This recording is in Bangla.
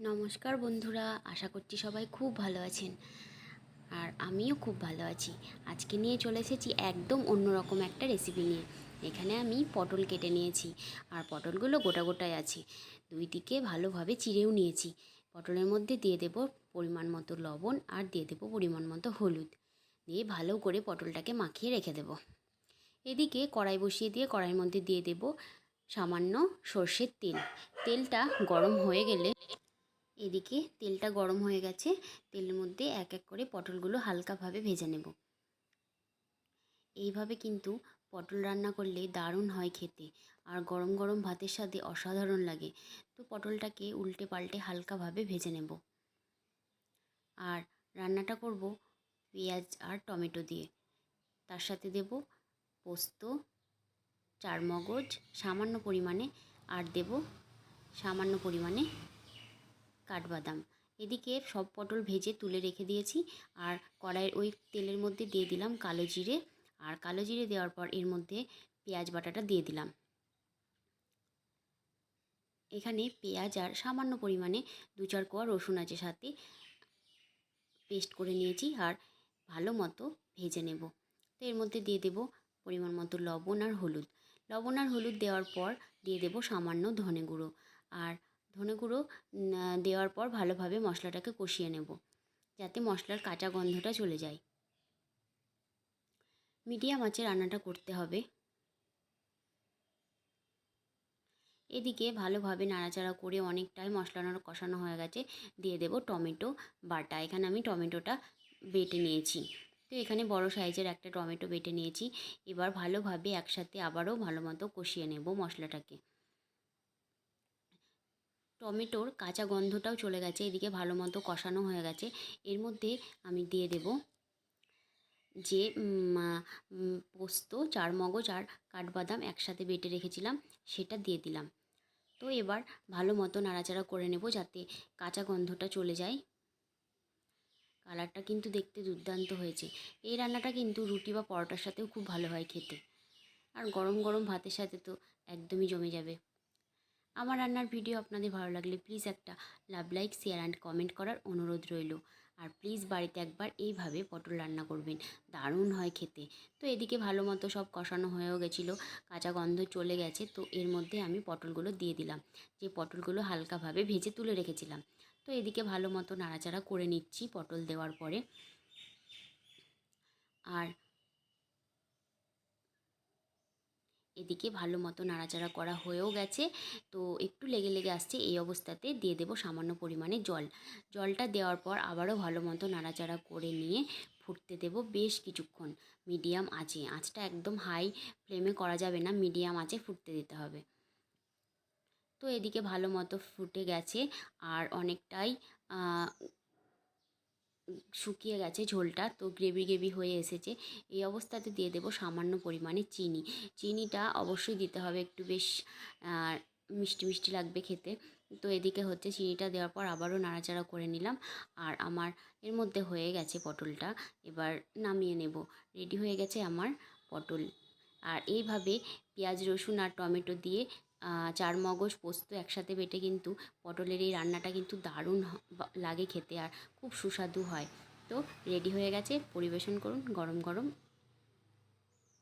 নমস্কার বন্ধুরা, আশা করছি সবাই খুব ভালো আছেন। আর আমিও খুব ভালো আছি। আজকে নিয়ে চলে এসেছি একদম অন্যরকম একটা রেসিপি নিয়ে। এখানে আমি পটল কেটে নিয়েছি। আর পটলগুলো গোটা গোটায় আছে। দুই দিকে ভালোভাবে চিড়েও নিয়েছি। পটলের মধ্যে দিয়ে দেব পরিমাণ মতো লবণ আর দিয়ে দেবো পরিমাণ মতো হলুদ। দিয়ে ভালো করে পটলটাকে মাখিয়ে রেখে দেব। এদিকে কড়াই বসিয়ে দিয়ে কড়াইয়ের মধ্যে দিয়ে দেব সামান্য সর্ষের তেল। তেলটা গরম হয়ে গেলে এদিকে তেলটা গরম হয়ে গেছে। তেলের মধ্যে এক এক করে পটলগুলো হালকাভাবে ভেজে নেব। এইভাবে কিন্তু পটল রান্না করলে দারুণ হয় খেতে। আর গরম গরম ভাতের সাথে অসাধারণ লাগে। তো পটলটাকে উল্টে পাল্টে হালকাভাবে ভেজে নেব। আর রান্নাটা করব পেঁয়াজ আর টমেটো দিয়ে। তার সাথে দেব পোস্ত, চারমগজ, সামান্য পরিমাণে, আর দেব সামান্য পরিমাণে কাঠবাদাম। এদিকে সব পটল ভেজে তুলে রেখে দিয়েছি আর কড়াইয়ের ওই তেলের মধ্যে দিয়ে দিলাম কালো জিরে। আর কালো জিরে দেওয়ার পর এর মধ্যে পেঁয়াজ বাটাটা দিয়ে দিলাম। এখানে পেঁয়াজ আর সামান্য পরিমাণে দু চার কোয়া রসুন আছে সাথে পেস্ট করে নিয়েছি আর ভালো মতো ভেজে নেব। তো এর মধ্যে দিয়ে দেব পরিমাণ মতো লবণ আর হলুদ। লবণ আর হলুদ দেওয়ার পর দিয়ে দেব সামান্য ধনে গুঁড়ো। আর ধনে গুঁড়ো দেওয়ার পর ভালোভাবে মশলাটাকে কষিয়ে নেব, যাতে মশলার কাঁচা গন্ধটা চলে যায়। মিডিয়াম আঁচে রান্নাটা করতে হবে। এদিকে ভালোভাবে নাড়াচাড়া করে অনেকটাই মশলা কষানো হয়ে গেছে, দিয়ে দেব টমেটো বাটা। এখানে আমি টমেটোটা বেটে নিয়েছি। তো এখানে বড় সাইজের একটা টমেটো বেটে নিয়েছি। এবার ভালোভাবে একসাথে আবারও ভালো মতো কষিয়ে নেব মশলাটাকে। টমেটোর কাঁচা গন্ধটাও চলে গেছে, এদিকে ভালো মতো কষানো হয়ে গেছে। এর মধ্যে আমি দিয়ে দেব যে পোস্ত চার মগজ আর কাঠবাদাম একসাথে বেটে রেখেছিলাম, সেটা দিয়ে দিলাম। তো এবার ভালো মতো নাড়াচাড়া করে নেব যাতে কাঁচা গন্ধটা চলে যায়। কালারটা কিন্তু দেখতে দুর্দান্ত হয়েছে। এই রান্নাটা কিন্তু রুটি বা পরোটার সাথেও খুব ভালো হয় খেতে। আর গরম গরম ভাতের সাথে তো একদমই জমে যাবে। আমার রান্নার ভিডিও আপনাদের ভালো লাগলে প্লিজ একটা love like share and comment করার অনুরোধ রইল। আর প্লিজ বাড়িতে একবার এইভাবে পটল রান্না করবেন। দারুণ হয় খেতে। তো এদিকে ভালো মতো সব কষানো হয়েও গেছিল, কাঁচা গন্ধ চলে গেছে, তো এর মধ্যে আমি পটলগুলো দিয়ে দিলাম। যে পটলগুলো হালকাভাবে ভেজে তুলে রেখেছিলাম। তো এদিকে ভালো মতো নাড়াচাড়া করে নিচ্ছি পটল দেওয়ার পরে। আর এদিকে ভালো মতো নাড়াচাড়া করা হয়েও গেছে। তো একটু লেগে লেগে আসছে এই অবস্থাতে। দিয়ে দেবো সামান্য পরিমাণে জল। জলটা দেওয়ার পর আবারও ভালো মতো নাড়াচাড়া করে নিয়ে ফুটতে দেব বেশ কিছুক্ষণ। মিডিয়াম আঁচে। আঁচটা একদম হাই ফ্লেমে করা যাবে না। মিডিয়াম আঁচে ফুটতে দিতে হবে। তো এদিকে ভালো মতো ফুটে গেছে। আর অনেকটাই শুকিয়ে গেছে ঝোলটা, তো গ্রেভি গ্রেভি হয়ে এসেছে। এই অবস্থাতে দিয়ে দেবো সামান্য পরিমাণে চিনি। চিনিটা অবশ্যই দিতে হবে একটু বেশ মিষ্টি মিষ্টি লাগবে খেতে। তো এদিকে হচ্ছে চিনিটা দেওয়ার পর আবারও নাড়াচাড়া করে নিলাম। আর আমার এর মধ্যে হয়ে গেছে পটলটা, এবার নামিয়ে নেব। রেডি হয়ে গেছে আমার পটল। আর এইভাবে পেঁয়াজ, রসুন আর টমেটো দিয়ে চার মগজ পোস্ত একসাথে বেটে কিন্তু পটলের এই রান্নাটা কিন্তু দারুণ লাগে খেতে আর খুব সুস্বাদু হয়। তো রেডি হয়ে গেছে, পরিবেশন করুন, গরম গরম।